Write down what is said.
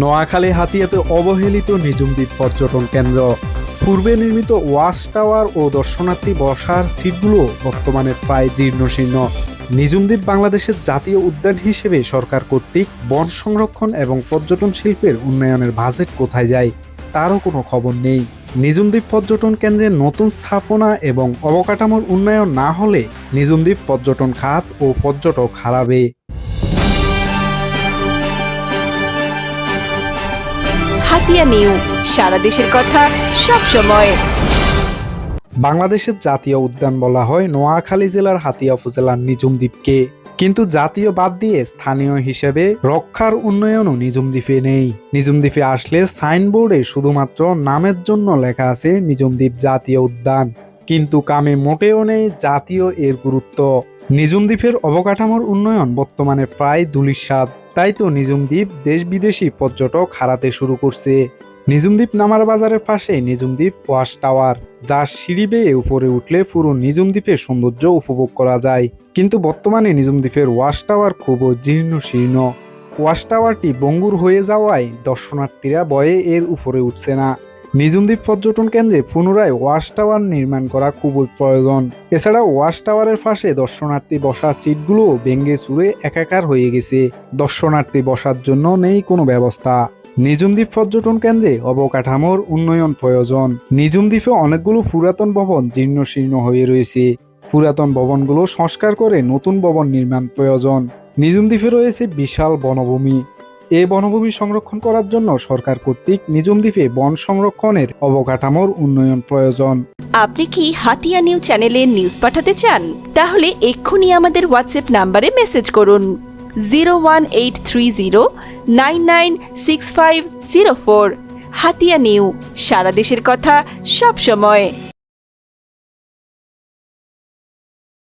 নোয়াখালী হাতিয়াতে অবহেলিত নিজুমদ্বীপ পর্যটন কেন্দ্র। পূর্বে নির্মিত ওয়াচ টাওয়ার ও দর্শনার্থী বসার সিটগুলো বর্তমানে প্রায় জীর্ণশীর্ণ। নিজুম দ্বীপ বাংলাদেশের জাতীয় উদ্যান হিসেবে সরকার কর্তৃক বন সংরক্ষণ এবং পর্যটন শিল্পের উন্নয়নের বাজেট কোথায় যায়, তারও কোনো খবর নেই। নিজুমদ্বীপ পর্যটন কেন্দ্রের নতুন স্থাপনা এবং অবকাঠামোর উন্নয়ন না হলে নিজুমদ্বীপ পর্যটন খাত ও পর্যটক হারাবে। হাতিয়া নিউ। সারা দেশের কথা সব সময়। বাংলাদেশের জাতীয় উদ্যান বলা হয় নোয়াখালী জেলার হাতিয়া উপজেলার নিজুম দ্বীপকে কিন্তু জাতীয় বাদ দিয়ে স্থানীয় হিসেবে রক্ষার উন্নয়নও নিজুম দ্বীপে নেই। নিজুম দ্বীপে আসলে সাইনবোর্ডে শুধুমাত্র নামের জন্য লেখা আছে নিজুম দ্বীপ জাতীয় উদ্যান। কিন্তু কামে মোটেও নেই জাতীয় এর গুরুত্ব। নিজুম দ্বীপের অবকাঠামোর উন্নয়ন বর্তমানে প্রায় দুলিশাত। তাই তো নিজুম দ্বীপ দেশ বিদেশি পর্যটক হারাতে শুরু করছে। নিজুমদ্বীপ নামার বাজারের পাশে নিজুমদ্বীপ ওয়াশ টাওয়ার, যার সিঁড়ি বেয়ে উপরে উঠলে পুরো নিজুমদ্বীপের সৌন্দর্য উপভোগ করা যায়। কিন্তু বর্তমানে নিজুমদ্বীপের ওয়াশ টাওয়ার খুব জীর্ণ শীর্ণ। ওয়াশ টাওয়ারটি বঙ্গুর হয়ে যাওয়ায় দর্শনার্থীরা বয়ে এর উপরে উঠছে না। নিজুমদ্বীপ পর্যটন কেন্দ্রে পুনরায় ওয়াশ টাওয়ার নির্মাণ করা খুবই প্রয়োজন। এছাড়া ওয়াশ টাওয়ারের পাশে দর্শনার্থী বসার সিটগুলো ভেঙ্গে চুরে একাকার হয়ে গেছে। দর্শনার্থী বসার জন্য নেই কোনো ব্যবস্থা। নিজুমদ্বীপ পর্যটন কেন্দ্রে অবকাঠামোর উন্নয়ন প্রয়োজন। নিজুমদ্বীপে অনেকগুলো পুরাতন ভবন জীর্ণ শীর্ণ হয়ে রয়েছে। পুরাতন ভবনগুলো সংস্কার করে নতুন ভবন নির্মাণ প্রয়োজন। নিজুমদ্বীপে রয়েছে বিশাল বনভূমি। এই বনভূমি সংরক্ষণ করার জন্য সরকার কর্তৃক নিজুমদ্বীপে বন সংরক্ষণের অবকাঠামোর উন্নয়ন প্রয়োজন। আপনি কি হাতিয়া নিউ চ্যানেলে নিউজ পাঠাতে চান? তাহলে এক্ষুনি আমাদের হোয়াটসঅ্যাপ নাম্বারে মেসেজ করুন। Zero one eight three zero nine nine six five zero four. Hatiya new, সারা দেশের কথা সব সময়।